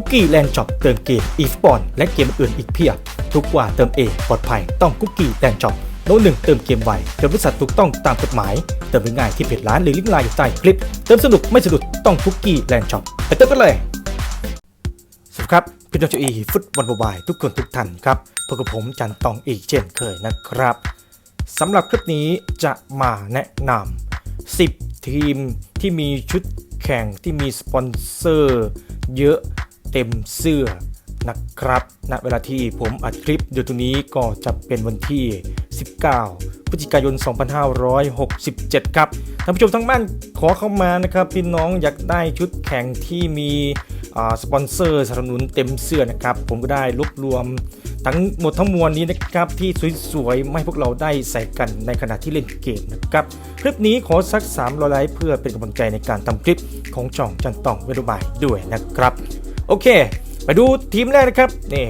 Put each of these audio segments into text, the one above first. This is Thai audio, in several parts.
คุกกี้แลนด์ช็อปเติมเกมอีสปอนและเกมอื่นอีกเพียบ ทุกว่าเติมเองปลอดภัยต้องคุกกี้แลนด์ช็อปโน้ตหนึ่งเติมเกมไวเติมบริษัทถูกต้องตามกฎหมาย เติมง่ายที่เพจร้านหรือลิงก์ไลน์อยู่ใต้คลิป เติมสนุกไม่สะดุดต้องคุกกี้แลนด์ช็อปไปเติมกันเลยสวัสดีครับพี่น้องเจ้าอีฟุตบอลบายทุกคนทุกท่านครับพบกับผมจันตองอีกเช่นเคยนะครับสำหรับคลิปนี้จะมาแนะนำ10 ทีมที่มีชุดแข่งที่มีสปอนเซอร์เยอะ เต็มเสื้อนะครับณเวลาที่ผมอัดคลิปอยู่ตรงนี้ก็จะเป็นวันที่ 19 พฤศจิกายน 2567 ครับท่านผู้ชมทั้งบ้านขอเข้ามานะครับ พี่น้องอยากได้ชุดแข่งที่มีสปอนเซอร์สนับสนุนเต็มเสื้อนะครับ ผมก็ได้รวบรวมทั้งหมดทั้งมวลนี้นะครับ ที่สวยๆไม่ให้พวกเราได้ใส่กันในขณะที่เล่นเกมนะครับ คลิปนี้ขอสัก300ไลค์เพื่อเป็นกำลังใจในการทำคลิปของจ่องจันตองเวลบายด้วยนะครับ โอเค ไปดูทีมแรกนะครับนี่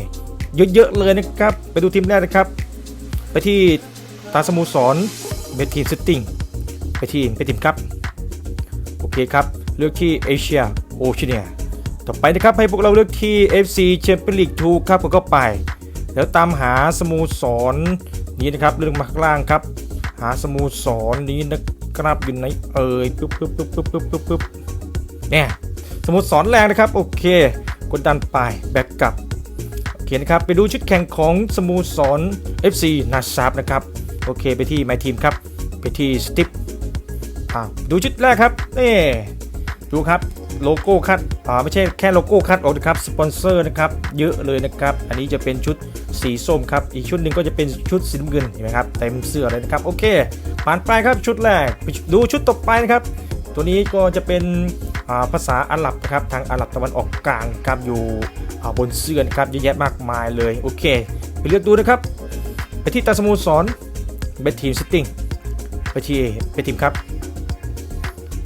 เยอะๆเลยนะครับ ไปดูทีมแรกนะครับ ไปที่ตาสโมูสรเบทีมซิตติ้งไปที่ไปทีมครับ โอเคครับ เลือกที่เอเชียโอเชียต่อไปนะครับให้พวกเราเลือกที่ FC Champions League 2ครับก็ไป แล้วตามหาสโมูสรนี้นะครับเรื่องมาข้างล่างครับ หาสโมูสรนี้นะครับอยู่ไหนเอ่ยปึ๊บปึ๊บปึ๊บปึ๊บปึ๊บปึ๊บปึ๊บเนี่ยสโมูสรแรงนะครับ โอเค กดดันไปแบ็กกลับโอเคนะครับไปดูชุดแข่งของสโมูสร FC นาซาบนะครับโอเคไปที่ My Team ครับไปที่สติปอ่าดูชุดแรกครับนี่ดูครับโลโก้คัดอ่าไม่ใช่แค่โลโก้คัดออกนะครับสปอนเซอร์นะครับเยอะเลยนะครับ อันนี้จะเป็นชุดสีส้มครับ อีกชุดหนึ่งก็จะเป็นชุดสีน้ำเงินเห็นไหมครับเต็มเสื้อเลยนะครับโอเคผ่านไปครับชุดแรกดูชุดต่อไปนะครับ ตัวนี้ก็จะเป็น ภาษาอาหรับนะครับทางอาหรับตะวันออกกลางครับอยู่บนเสื้อนะครับเยอะแยะมากมายเลยโอเค ไปเลือกดูนะครับ ไปที่ตาสโมูสรเบททีมซิตติ้งไปที่เบททีมครับ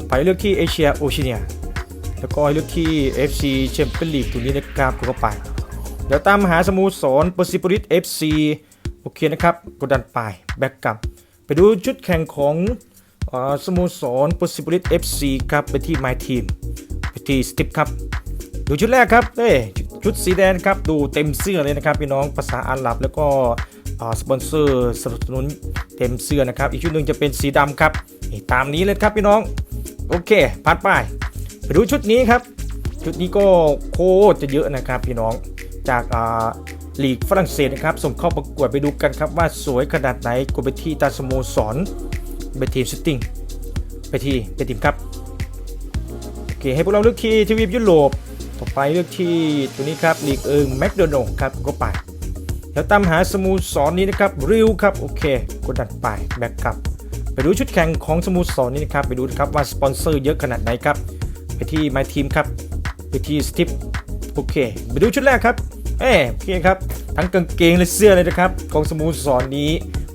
ไปเลือกที่เอเชียโอเชียแล้วก็เลือกที่ FC Champions League ตรงนี้นะครับกดเข้าไป เดี๋ยวตามหาสโมูสรเปอร์ซิปริส FC โอเคนะครับ กดดันไปแบ็กกลับ ไปดูชุดแข่งของ สโมสรปอร์ซิปริส FC ครับไปที่ My Team ไปที่สติปครับ ดูชุดแรกครับเอ้ยชุดสีแดงครับ ดูเต็มเสื้อเลยนะครับพี่น้องภาษาอาหรับแล้วก็สปอนเซอร์สนับสนุนเต็มเสื้อนะครับ อีกชุดหนึ่งจะเป็นสีดำครับตามนี้เลยครับพี่น้อง โอเคผ่านไปไปดูชุดนี้ครับ ชุดนี้ก็โคตรจะเยอะนะครับพี่น้องจากอ่าลีกฝรั่งเศสนะครับส่งเข้าประกวดไปดูกันครับว่าสวยขนาดไหนกดไปที่ตาสโมสร ไปทีมซิตติ้งไปทีไปทีมครับโอเคให้พวกเราเลือกที่ทวีปยุโรปต่อไปเลือกที่ตัวนี้ครับลีกเอิงแมคโดนัลครับก็ไปแล้วตามหาสโมูสรนี้นะครับริวครับโอเคกดดันไปแบ็กกลับไปดูชุดแข่งของสโมูสรนี้นะครับไปดูนะครับว่าสปอนเซอร์เยอะขนาดไหนครับไปที่ My Team ครับไปที่สติปโอเคไปดูชุดแรกครับเอ้โอเคครับทั้งกางเกงและเสื้อเลยนะครับของสโมูสรนี้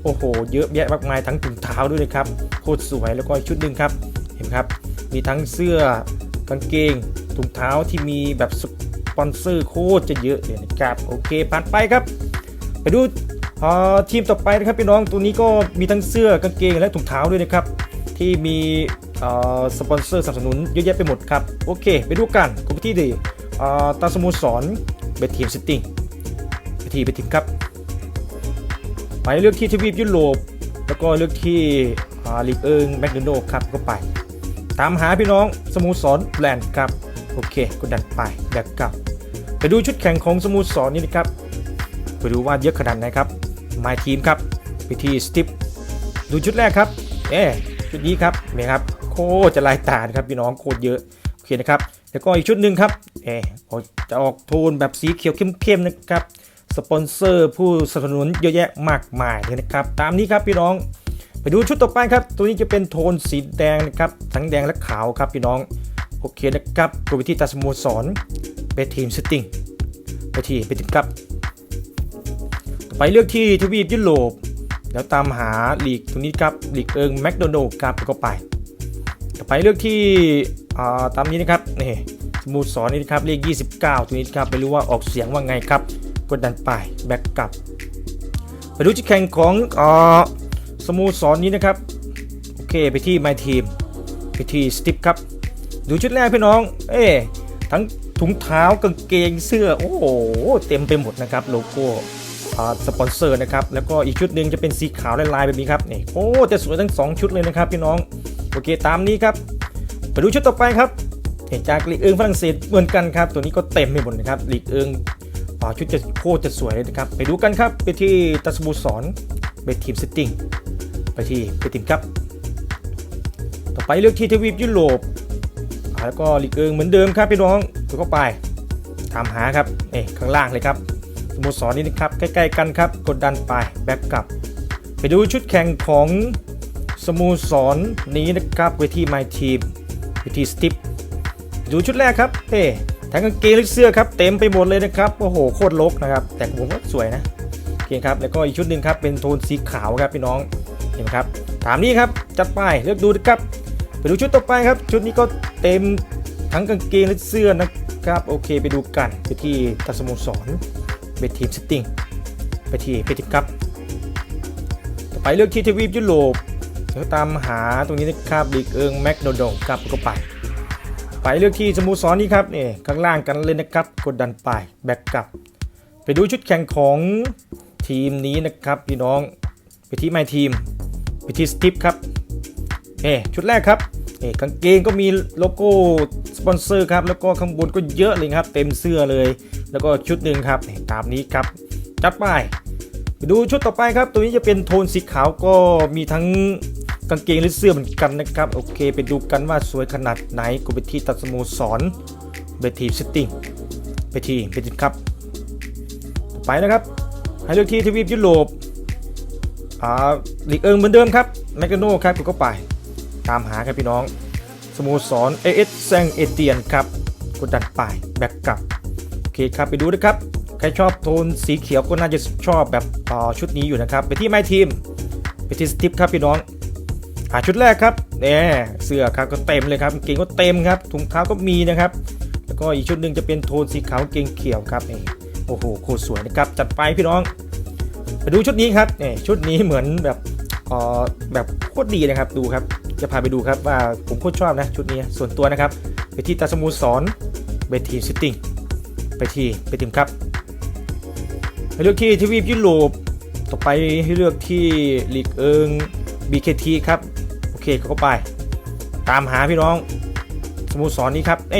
โอ้โห เยอะแยะมากมายทั้งถุงเท้าด้วยนะครับโคตรสวยแล้วก็ชุดหนึ่งครับ เห็นครับ มีทั้งเสื้อกางเกงถุงเท้าที่มีแบบสปอนเซอร์โคตรจะเยอะเลยนะครับ โอเคผ่านไปครับ ไปดูทีมต่อไปนะครับพี่น้องตัวนี้ก็มีทั้งเสื้อกางเกงและถุงเท้าด้วยนะครับ ที่มีสปอนเซอร์สนับสนุนเยอะแยะไปหมดครับ โอเค ไปดูกันกไปที่ดีตาสโมูสรเบททีมซิตี้ไปทีไปทีมครับ ไปเลือกที่ทวีปยุโรป แล้วก็เลือกที่ลีกเอิงแมคโดนครับก็ไป ตามหาพี่น้องสโมูสรแลนด์ครับ โอเคกดดันไปแบกกลับ ไปดูชุดแข่งของสโมูสรนี้นะครับไปดูว่าเยอะขนาดไหนครับ My Team ครับไปที่สติปดูชุดแรกครับเอ๊ชุดนี้ครับเห็นไหมครับโคตรจะลายตานครับพี่น้องโคตรเยอะโอเคนะครับแล้วก็อีกชุดหนึ่งครับเอ๊ะจะออกโทนแบบสีเขียวเข้มๆนะครับ สปอนเซอร์ผู้สนับสนุนเยอะแยะมากมายเลยนะครับ ตามนี้ครับพี่น้อง ไปดูชุดต่อไปครับ ตัวนี้จะเป็นโทนสีแดงนะครับ ทั้งแดงและขาวครับพี่น้อง โอเคนะครับกดไปที่ตาสโมสรไปทีมเซตติ้งไปที่ไปทีมครับ ต่อไปเลือกที่ทวีปยุโรป แล้วตามหาลีกตรงนี้ครับลีกเอิงแมคโดนัลด์ครับก็ไปต่อไปเลือกที่ตามนี้นะครับนี่สโมูสรนี่นะครับเลข29 ตรงนี้ครับไม่รู้ว่าออกเสียงว่าไงครับ กดดันไปแบ็กกลับไปดูที่แข่งของอ่าสโมูสรนนี้นะครับ โอเคไปที่ My Team ไปที่สติปครับ ดูชุดแรกพี่น้อง เอ๊ทั้งถุงเท้ากางเกงเสื้อ โอ้โห เต็มไปหมดนะครับ โลโก้อ่าสปอนเซอร์นะครับ แล้วก็อีกชุดหนึ่งจะเป็นสีขาวลายๆแบบนี้ครับนี่โอ้จะสวยทั้งสองชุดเลยนะครับพี่น้องโอเคตามนี้ครับไปดูชุดต่อไปครับเห็นจากลีกเอิงฝรั่งเศสเหมือนกันครับ ตัวนี้ก็เต็มไปหมดนะครับลีกเอิง อ่าชุดจะโคตรจะสวยเลยนะครับ ไปดูกันครับ ไปที่ตัสบูสอนไปทีมซิตติ้งไปที่ไปทีมครับ ต่อไปเลือกที่ทวีปยุโรปแล้วก็ลีกเอิงเหมือนเดิมครับพี่น้องดูเข้าไปตามหาครับนี่ข้างล่างเลยครับสโมสรนี้นะครับใกล้ๆกันครับ กดดันไปแบ็กกลับ ไปดูชุดแข่งของสโมสรนี้นะครับเวที My Team เวทีสติปดูชุดแรกครับเฮ้ ทั้งกางเกงและเสื้อครับเต็มไปหมดเลยนะครับโอ้โหโคตรลกนะครับ แต่ผมว่าสวยนะโอเคครับแล้วก็อีกชุดหนึ่งครับเป็นโทนสีขาวครับพี่น้องเห็นไหมครับถามนี้ครับจัดไปเลือกดูนะครับไปดูชุดต่อไปครับ ชุดนี้ก็เต็มทั้งกางเกงและเสื้อนะครับโอเคไปดูกันไปที่ทัสโมสรเวทีมซิตติ้งไปที่ไปที่ครับต่อไปเลือกที่ทวีปยุโรปแล้วตามหาตรงนี้นะครับลีกเอิงแมคโดนดงครับก็ไป ไปเลือกที่สโมสรนี้ครับนี่ข้างล่างกันเลยนะครับ กดดันไปแบ็กกลับ ไปดูชุดแข่งของทีมนี้นะครับพี่น้องไปที่ไมทีม ไปที่สติปครับเอชุดแรกครับเอกางเกงก็มีโลโก้สปอนเซอร์ครับแล้วก็ข้างบนก็เยอะเลยครับ เต็มเสื้อเลย แล้วก็ชุดหนึ่งครับนี่ตามนี้ครับ จัดไปไปดูชุดต่อไปครับ ตัวนี้จะเป็นโทนสีขาวก็มีทั้ง กางเกงและเสื้อเหมือนกันนะครับ โอเค ไปดูกันว่าสวยขนาดไหนกูไปที่ตัดสโมสรเบทีซิตติ้งไปที่ไปทีครับต่อไปนะครับ ให้เลือกที่ทวีปยุโรปอ่าลีกเอิงเหมือนเดิมครับแมกโน่ครับกูก็ไป ตามหาครับพี่น้อง สโมสรเอเอสแซงเอเตียนครับกดดันไปแบ็กกลับโอเคครับไปดูนะครับใครชอบโทนสีเขียวก็น่าจะชอบแบบอ่าชุดนี้อยู่นะครับ ไปที่ไมทีมไปที่สติปครับพี่น้อง หาชุดแรกครับเนี่ยเสื้อครับก็เต็มเลยครับเกงก็เต็มครับถุงเท้าก็มีนะครับ แล้วก็อีกชุดหนึ่งจะเป็นโทนสีขาวเกงเขียวครับนี่โอ้โหโคตรสวยนะครับจัดไปพี่น้องไปดูชุดนี้ครับเนี่ยชุดนี้เหมือนแบบอ่อแบบโคตรดีนะครับดูครับ จะพาไปดูครับว่าผมโคตรชอบนะชุดนี้ส่วนตัวนะครับ ไปที่ตาสมูสอนไปทีมซิตติ้งไปที่ไปทีมครับให้เลือกที่ทวีปยุโรปต่อไปให้เลือกที่ลีกเอิง BKT ครับ เคเข้าไป ตามหาพี่น้อง สโมสรนนี้ครับ เอ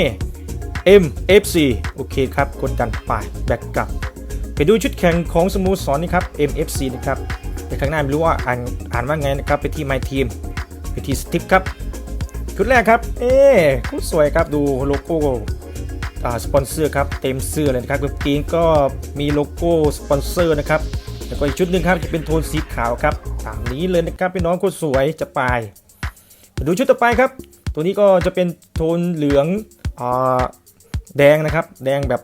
MFC โอเคครับ กดดันไปแบ็กกลับ ไปดูชุดแข่งของสโมสรนนี้ครับ MFC นะครับแต่ข้างหน้าไม่รู้ว่าอ่านอ่านว่าไงนะครับ ไปที่ My Team ไปที่สติปครับชุดแรกครับ เอ๊คตรสวยครับดูโลโก้สปอนเซอร์ครับเต็มเสื้อเลยนะครับกางเกงก็มีโลโก้สปอนเซอร์นะครับแล้วก็อีกชุดหนึ่งครับจะเป็นโทนสีขาวครับตามนี้เลยนะครับพี่น้องคนสวยจะไป ดูชุดต่อไปครับ ตัวนี้ก็จะเป็นโทนเหลืองอแดงนะครับ แดงแบบ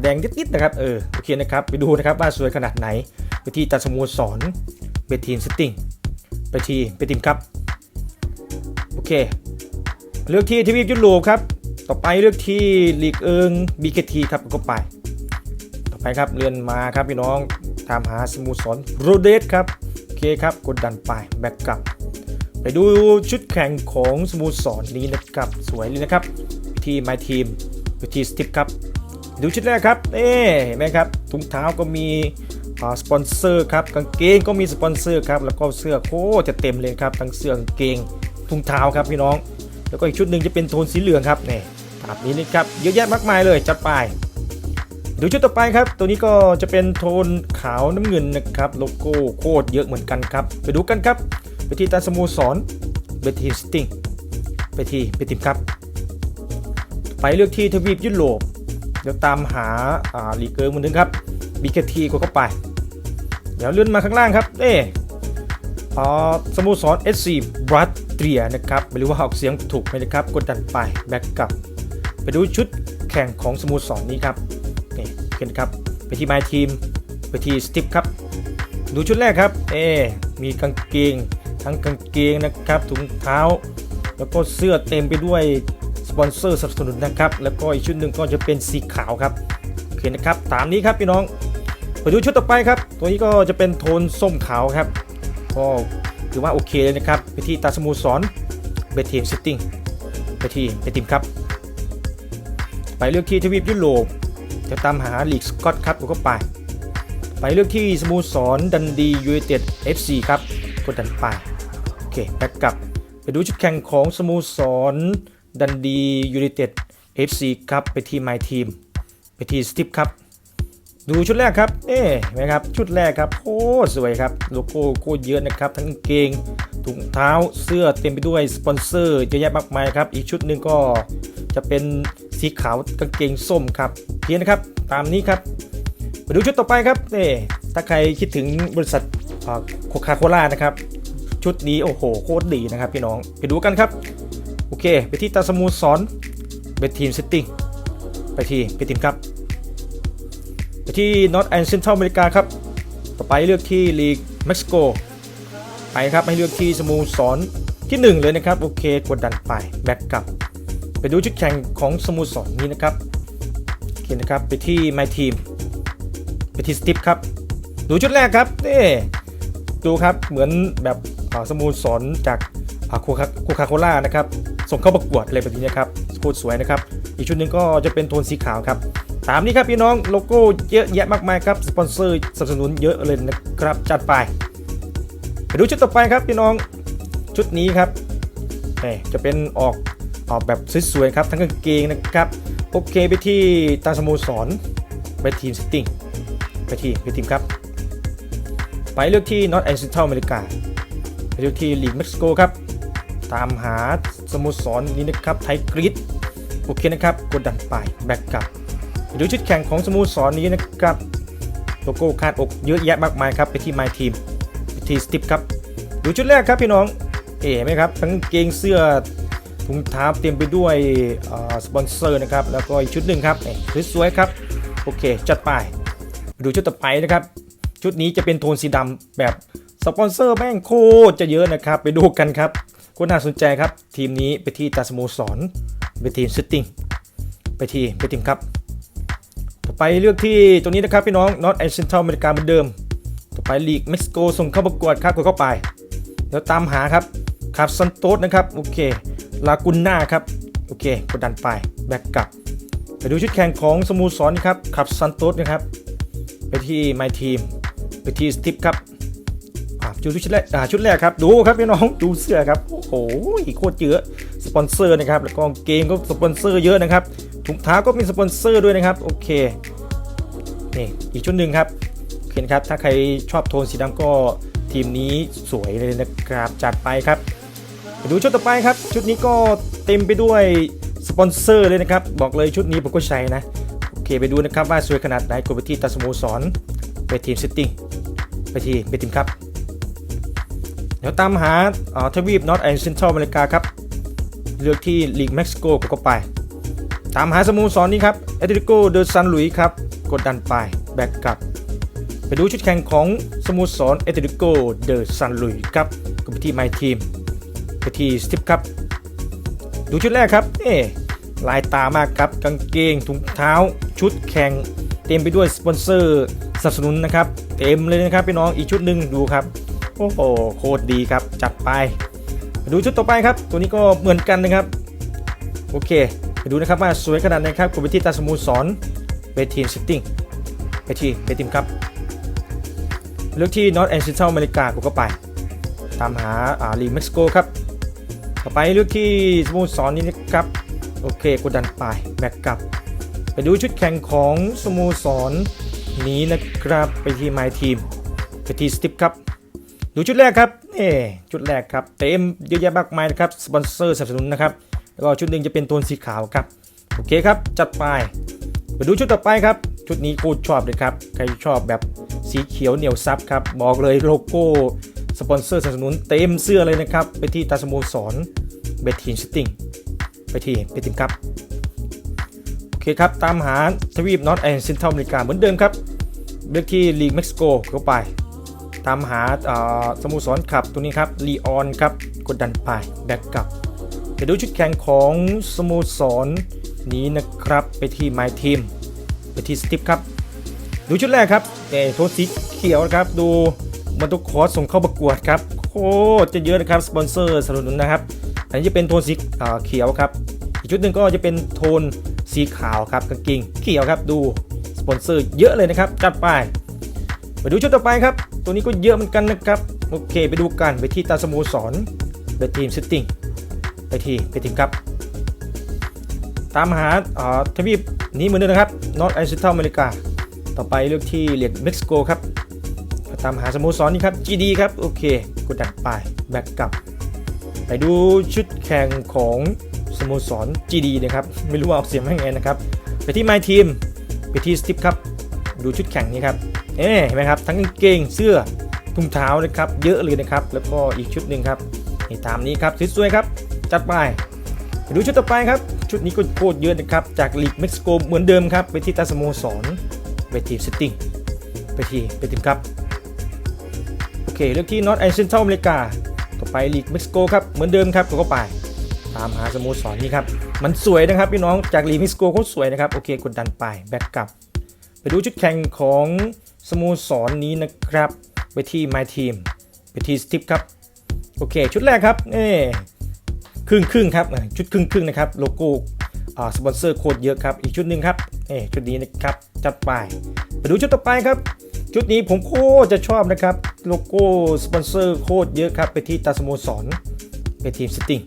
แดงนิดๆนะครับ เออ โอเคนะครับ ไปดูนะครับว่าสวยขนาดไหน ไปที่ตัดสโมสรไปทีมซิตติ้งไปทีไปทีมครับ โอเค เลือกที่ทวีปยุโรปครับ ต่อไปเลือกที่ลีกเอิง BKT ครับก็ไป ต่อไปครับเลื่อนมาครับพี่น้อง ตามหาสโมูสรโรเดสครับ โอเคครับ กดดันไป แบ็กกลับ ไปดูชุดแข่งของสโมูสรนี้นะครับสวยเลยนะครับ ที่ My Team ไปที่สติปครับ ดูชุดแรกครับเอ๊เห็นไหมครับถุงเท้าก็มีสปอนเซอร์ครับกางเกงก็มีสปอนเซอร์ครับแล้วก็เสื้อโคตรจะเต็มเลยครับทั้งเสื้อกางเกงถุงเท้าครับพี่น้อง แล้วก็อีกชุดหนึ่งจะเป็นโทนสีเหลืองครับนี่ตามนี้นะครับเยอะแยะมากมายเลยจัดไปดูชุดต่อไปครับ ตัวนี้ก็จะเป็นโทนขาวน้ำเงินนะครับ โลโก้โคตรเยอะเหมือนกันครับ ไปดูกันครับ ไปที่ตาสโมสรไปที่สติงไปที่ไปทีมครับ ไปเลือกที่ทวีปยุโรปเดี๋ยวตามหาลีเกอร์มือนึงครับบีเคทีก็เข้าไป เดี๋ยวเลื่อนมาข้างล่างครับเอ๊อ่าสโมสร SC บรัตเตรียนะครับไม่รู้ว่าออกเสียงถูกไหมนะครับกดดันไปแบ็กกลับ ไปดูชุดแข่งของสโมสรนี้ครับนี่เห็นครับไปที่ My Team ไปที่สติปครับ ดูชุดแรกครับ เอ มีกางเกง ทั้งกางเกงนะครับถุงเท้า แล้วก็เสื้อเต็มไปด้วยสปอนเซอร์สนับสนุนนะครับ แล้วก็อีกชุดหนึ่งก็จะเป็นสีขาวครับโอเคนะครับตามนี้ครับพี่น้องไปดูชุดต่อไปครับ ตัวนี้ก็จะเป็นโทนส้มขาวครับก็ถือว่าโอเคเลยนะครับไปที่ตาสมูสรเบทีมซิตติ้งไปที่ไปทีมครับ ไปเลือกที่ทวีปยุโรปจะตามหาลีกสกอตครับกดเข้าไป ไปเลือกที่สโมสรดันดียูไนเต็ด FC ครับกดดันไป เคแบ็กกลับ ไปดูชุดแข่งของสโมสรดันดียูไนเต็ด FC ครับไปที่ My Team ไปที่สติปครับ ดูชุดแรกครับเอ๊ะเห็นไหมครับ ชุดแรกครับโคตรสวยครับ โลโก้โคตรเยอะนะครับ ทั้งเกงถุงเท้าเสื้อเต็มไปด้วยสปอนเซอร์เยอะแยะมากมายครับ อีกชุดหนึ่งก็จะเป็นสีขาวกางเกงส้มครับเพียงนะครับ ตามนี้ครับไปดูชุดต่อไปครับนี่ถ้าใครคิดถึงบริษัทโคคาโคล่านะครับ ชุดนี้โอ้โหโคตรดีนะครับพี่น้องไปดูกันครับ โอเค ไปที่ตาสมูสอนไปทีมเซตติ้งไปที่ไปทีมครับ ไปที่ North and Central อเมริกาครับ ต่อไปเลือกที่ลีกเม็กซิโกไปครับให้เลือกที่สมูสอนที่ 1 เลยนะครับ โอเคกดดันไปแบ็กกลับ ไปดูชุดแข่งของสมูสอนนี้นะครับโอเคนะครับไปที่ My Team ไปที่สติปครับดูชุดแรกครับนี่ดูครับเหมือนแบบ สโมูสรจากโคคาโคาโคล่านะครับส่งเข้าประกวดอะไรแบบนี้นะครับโคตรสวยนะครับ อีกชุดหนึ่งก็จะเป็นโทนสีขาวครับตามนี้ครับพี่น้องโลโก้เยอะแยะมากมายครับสปอนเซอร์สนับสนุนเยอะเลยนะครับจัดไปไปดูชุดต่อไปครับพี่น้องชุดนี้ครับนี่จะเป็นออกออกแบบสวยๆครับทั้งกางเกงนะครับโอเคไปที่ตาสโมสรไปทีมสติ้งไปทีไปทีมครับ ไปเลือกที่ North and Central อเมริกา ไปเลือกที่ลีกเม็กซิโกครับ ตามหาสโมสรนี้นะครับไทกรีดโอเคนะครับกดดันไปแบ็กกลับไปดูชุดแข่งของสโมสรนี้นะครับโลโก้คาดอกเยอะแยะมากมายครับ ไปที่ My Team ไปที่สติปครับ ดูชุดแรกครับพี่น้อง เอ๋ไหมครับ ทั้งเกงเสื้อถุงเท้าเต็มไปด้วยสปอนเซอร์นะครับ แล้วก็อีกชุดหนึ่งครับสวยๆครับ โอเค จัดไปไปดูชุดต่อไปนะครับ ชุดนี้จะเป็นโทนสีดำแบบ สปอนเซอร์แม่งโคตรจะเยอะนะครับ ไปดูกันครับก็น่าสนใจครับ ทีมนี้ไปที่ตาสโมสรไปทีมซิตติ้งไปทีไปทีมครับ ต่อไปเลือกที่ตรงนี้นะครับพี่น้อง North and Central อเมริกาเหมือนเดิม ต่อไปลีกเม็กซิโกส่งเข้าประกวดครับกดเข้าไปเดี๋ยวตามหาครับคาร์ซันโตสนะครับโอเคลากุนนาครับโอเคกดดันไปแบ็กกลับไปดูชุดแข่งของสโมูสรครับคาร์ซันโตสนะครับไปที่ My Team ไปที่สติปครับ ดูชุดแรกอ่าชุดแรกครับดูครับพี่น้องดูเสื้อครับโอ้โหโคตรเยอะสปอนเซอร์นะครับแล้วก็เกงก็สปอนเซอร์เยอะนะครับถุงเท้าก็มีสปอนเซอร์ด้วยนะครับโอเคนี่อีกชุดหนึ่งครับโอเคนครับถ้าใครชอบโทนสีดำก็ทีมนี้สวยเลยนะครับจัดไปครับดูชุดต่อไปครับชุดนี้ก็เต็มไปด้วยสปอนเซอร์เลยนะครับบอกเลยชุดนี้ผมก็ใช้นะโอเคไปดูนะครับว่าสวยขนาดไหนกดไปที่ตาสโมสรไปทีมซิตติ้งไปทีไปทีมครับ ดี๋ยวตามหาทวีปนอตแอนด์เซนทรัลอเมริกาครับ เลือกที่ลีกเม็กซิโกกดไป ตามหาสโมสรนี้ครับเอติโกเดอซันหลุยครับ กดดันไป แบ็กกลับ ไปดูชุดแข่งของสโมสรเอติโกเดอซันหลุยครับกดไปที่ My Team ไปที่สติปครับ ดูชุดแรกครับเอ๊ะลายตามากครับ กางเกงถุงเท้า ชุดแข่ง เต็มไปด้วยสปอนเซอร์สนับสนุนนะครับ เต็มเลยนะครับพี่น้องอีกชุดหนึ่งดูครับ โอ้โหโคตรดีครับจัดไป ดูชุดต่อไปครับ ตัวนี้ก็เหมือนกันนะครับ โอเคไปดูนะครับว่าสวยขนาดไหนครับกดไปที่ตาสมูสรไปทีมซิตติ้งไปที่ไปทีมครับ เลือกที่ North and Central อเมริกากดเข้าไป ตามหาอ่าลีเม็กซิโกครับ ต่อไปเลือกที่สโมสรนนี้นะครับ โอเคกดดันไปแบ็กกลับ ไปดูชุดแข่งของสโมสรนนี้นะครับ ไปที่ My Team ไปที่สติปครับ ดูชุดแรกครับนี่ชุดแรกครับเต็มเยอะแยะมากมายนะครับสปอนเซอร์สนับสนุนนะครับแล้วก็ชุดหนึ่งจะเป็นโทนสีขาวครับโอเคครับจัดไปไปดูชุดต่อไปครับ ชุดนี้กูชอบเลยครับใครชอบแบบสีเขียวเหนียวซับครับบอกเลยโลโก้สปอนเซอร์สนับสนุนเต็มเสื้อเลยนะครับไปที่ตาสโมสรเบทีนซิตติ้งไปที่ไปทีมครับโอเคครับตามหาทวีปนอตแอนด์เซนทรัลอเมริกาเหมือนเดิมครับเลือกที่ลีกเม็กซิโกเข้าไป ตามหาสโมสรขับตัวนี้ครับลีออนครับกดดันไปแบ็กกลับไปดูชุดแข่งของสโมสรนี้นะครับไปที่ My Team ไปที่สติปครับดูชุดแรกครับเอโทนสีเขียวครับดูมันตุกคอสส่งเข้าประกวดครับโคตรจะเยอะนะครับสปอนเซอร์สนับสนุนนะครับอันนี้จะเป็นโทนสีเขียวครับอีกชุดหนึ่งก็จะเป็นโทนสสีขาวครับกางเกงเขียวครับดูสปอนเซอร์เยอะเลยนะครับจัดไปไปดูชุดต่อไปครับ ตัวนี้ก็เยอะเหมือนกันนะครับ โอเค ไปดูกันไปที่ตาสโมสรเดอะทีมซิตติ้งไปที่ไปทีมครับ ตามหาอ่าทวีปนี้เหมือนเดิมนะครับนอตไอซิทัลอเมริกา ต่อไปเลือกที่เหลียกเม็กซิโกครับตามหาสโมสรนี่ครับ GD ครับ โอเคกดดันไปแบ็กกลับ ไปดูชุดแข่งของสโมสร GD นะครับ ไม่รู้ว่าออกเสียงว่ายังไงนะครับ ไปที่ My Team ไปที่สติปครับ ดูชุดแข่งนี้ครับ เอ๊เห็นไหมครับทั้งกางเกงเสื้อถุงเท้านะครับเยอะเลยนะครับ แล้วก็อีกชุดหนึ่งครับนี่ตามนี้ครับสวยๆครับ จัดไปไปดูชุดต่อไปครับ ชุดนี้ก็โคตรเยอะนะครับ จากลีกเม็กซิโกเหมือนเดิมครับ ไปที่ตาสโมสรไปทีมซิตติ้งไปทีไปทีมครับ โอเคเลือกที่นอตไอเซน t ัลอเมริกาต่อไปลีกเม็กซิโกครับเหมือนเดิมครับก็เข้าไป ตามหาสโมสรนี่ครับ มันสวยนะครับพี่น้องจากลีกเม็กซิโกเขาสวยนะครับโอเคกดดันไปแบ็กกลับ ไปดูชุดแข่งของ สโมสรนี้นะครับ ไปที่ My Team ไปที่สติปครับ โอเค ชุดแรกครับเอ้ครึ่งครึ่งครับชุดครึ่งครึ่งนะครับ โลโก้สปอนเซอร์โคตรเยอะครับ อีกชุดหนึ่งครับเอ้ชุดนี้นะครับ จัดไป ไปดูชุดต่อไปครับ ชุดนี้ผมโคตรจะชอบนะครับ โลโก้สปอนเซอร์โคตรเยอะครับ ไปที่ตาสโมสร ไปทีมซิตติ้ง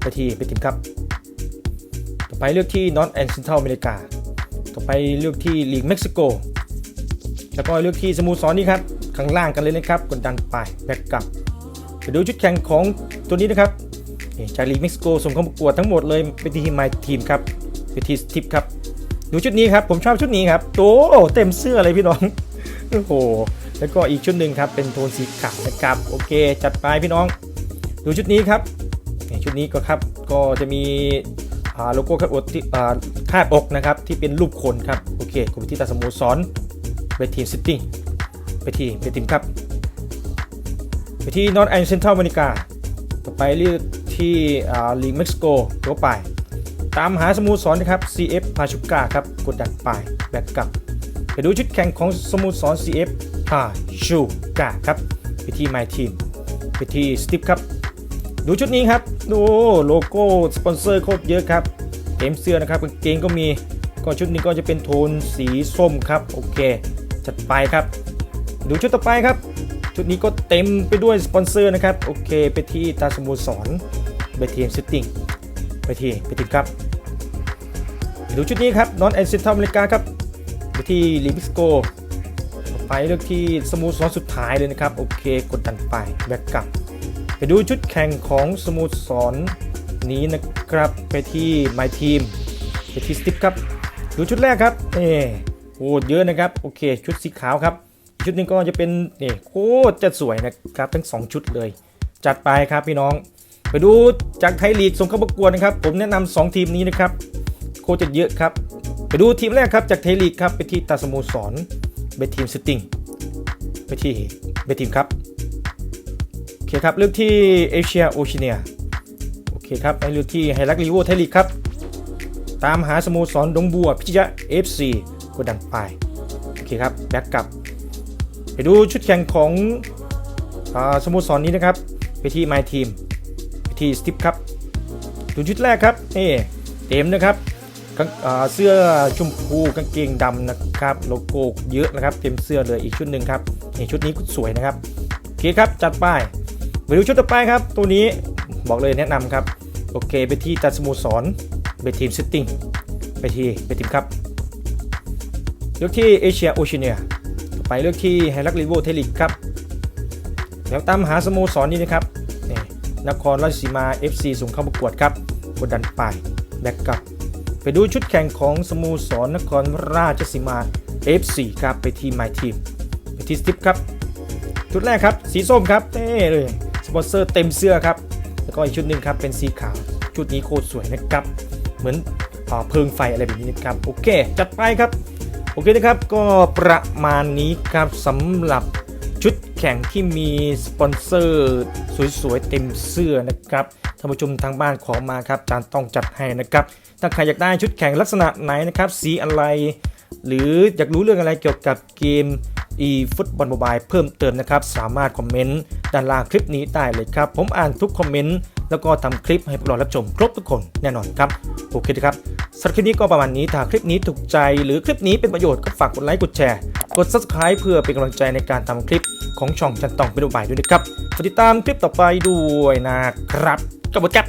ไปทีไปทีมครับ ต่อไปเลือกที่นอตแอนด์เทลอเมริกา ต่อไปเลือกที่ลีกเม็กซิโก แล้วก็เลือกที่สโมสรนี้ครับข้างล่างกันเลยนะครับกดดันไปแบ็กกลับไปดูชุดแข่งของตัวนี้นะครับนี่จากลีกเม็กซิโกส่งเข้าประกวดทั้งหมดเลยไปที่ไมทีมครับไปที่สติปครับดูชุดนี้ครับผมชอบชุดนี้ครับโตเต็มเสื้อเลยพี่น้องโอ้โหแล้วก็อีกชุดหนึ่งครับเป็นโทนสีขาวนะครับโอเค จัดไปพี่น้อง ดูชุดนี้ครับนี่ชุดนี้ก็ครับก็จะมีโลโก้คาดอกที่คาดอกนะครับที่เป็นรูปคนครับโอเคกดไปที่ตาสโมสร ไปทีมซิตติ้ไปที่ไปทีมครับ ไปที่นอตแอนเซนทรัลอเมริกาต่อไปเลือกที่ลีกเม็กซิโกตัวไป ตามหาสโมสรนะครับ CF พาชุกาครับกดดันไปแบกกลับไปดูชุดแข่งของสโมสร CF พาชูกาครับไปที่ My Team ไปที่สติปครับดูชุดนี้ครับดูโลโก้สปอนเซอร์โคตรเยอะครับเต็มเสื้อนะครับกางเกงก็มีก็ชุดนี้ก็จะเป็นโทนสีส้มครับ โอเค จัดไปครับ ดูชุดต่อไปครับ ชุดนี้ก็เต็มไปด้วยสปอนเซอร์นะครับ โอเค ไปที่ตาสโมสรไปทีมซิตติ้งไปที่ไปทีมครับ ดูชุดนี้ครับนอนแอนซิทัลอเมริกาครับไปที่ลิมิสโกไปเลือกที่สโมสรสุดท้ายเลยนะครับ โอเค กดดันไปแบ็กกลับ ไปดูชุดแข่งของสโมสรนี้นะครับ ไปที่ My Team ไปที่สติปครับ ดูชุดแรกครับเอ โอ้เยอะนะครับโอเค ชุดสีขาวครับ ชุดหนึงก็จะเป็นนี่โคตรจะสวยนะครับทั้ง 2 ชุดเลย จัดไปครับพี่น้อง ไปดูจากไทยลีกส่งเข้าประกวดนะครับ ผมแนะนำ2ทีมนี้นะครับโคตรจะเยอะครับ ไปดูทีมแรกครับจากไทยลีกครับไปที่ตาสโมสรเบทีมสติงไปที่เบทีมครับโอเคครับเลือกที่เอเชียโอเชียโอเคครับไปเลือกที่ไฮรักลีโวไทยลีกครับตามหาสโมสรดงบัวพิจิตร FC กดดันไป โอเคครับ แบ็กกลับ ไปดูชุดแข่งของอสโมสรนี้นะครับ ไปที่ My Team ไปที่สติปครับ ดูชุดแรกครับ นี่เต็มนะครับเสื้อชมพูกางเกงดำนะครับ โลโก้เยอะนะครับ เต็มเสื้อเลยอีกชุดหนึ่งครับนี่ชุดนี้สวยนะครับโอเคครับจัดไปไปดูชุดต่อไปครับ ตัวนี้บอกเลยแนะนำครับ โอเค ไปที่ตัดสโมสรไปทีมซิตติ้งไปที่ไปทีมครับ เลือกที่เอเชียโอเชียเนียไปเลือกที่ไฮรักลีโวเทลิกครับแล้วตามหาสโมสรนนี้นะครับนี่นครราชสีมา FC ส่งเข้าประกวดครับกดดันไปแบ็กกลับ ไปดูชุดแข่งของสโมสรนครราชสีมา FC ครับไปที่ My Team ไปที่สติปครับ ชุดแรกครับ สีส้มครับเท่เลยสปอนเซอร์เต็มเสื้อครับ แล้วก็อีกชุดหนึ่งครับเป็นสีขาว ชุดนี้โคตรสวยนะครับ เหมือนเอ่อเพลิงไฟอะไรแบบนี้นะครับ โอเค จัดไปครับ โอเคนะครับ ก็ประมาณนี้ครับสำหรับชุดแข่งที่มีสปอนเซอร์ สวยๆ เต็มเสื้อนะครับท่านผู้ชมทางบ้านขอมาครับจานต้องจัดให้นะครับ ถ้าใครอยากได้ชุดแข่งลักษณะไหนนะครับ สีอะไร หรืออยากรู้เรื่องอะไรเกี่ยวกับเกม e ฟุตบอลโมบายเพิ่มเติมนะครับ สามารถคอมเมนต์ด้านล่างคลิปนี้ได้เลยครับ ผมอ่านทุกคอมเมนต์แล้วก็ทำคลิปให้พวกเรารับชมครบทุกคนแน่นอนครับ โอเคนะครับ สำหรับคลิปนี้ก็ประมาณนี้ถ้าคลิปนี้ถูกใจหรือคลิปนี้เป็นประโยชน์ก็ฝากกดไลค์กดแชร์กด subscribe เพื่อเป็นกำลังใจในการทำคลิปของช่องจันตองเป็นอุบายด้วยนะครับติดตามคลิปต่อไปด้วยนะครับขอบคุณครับ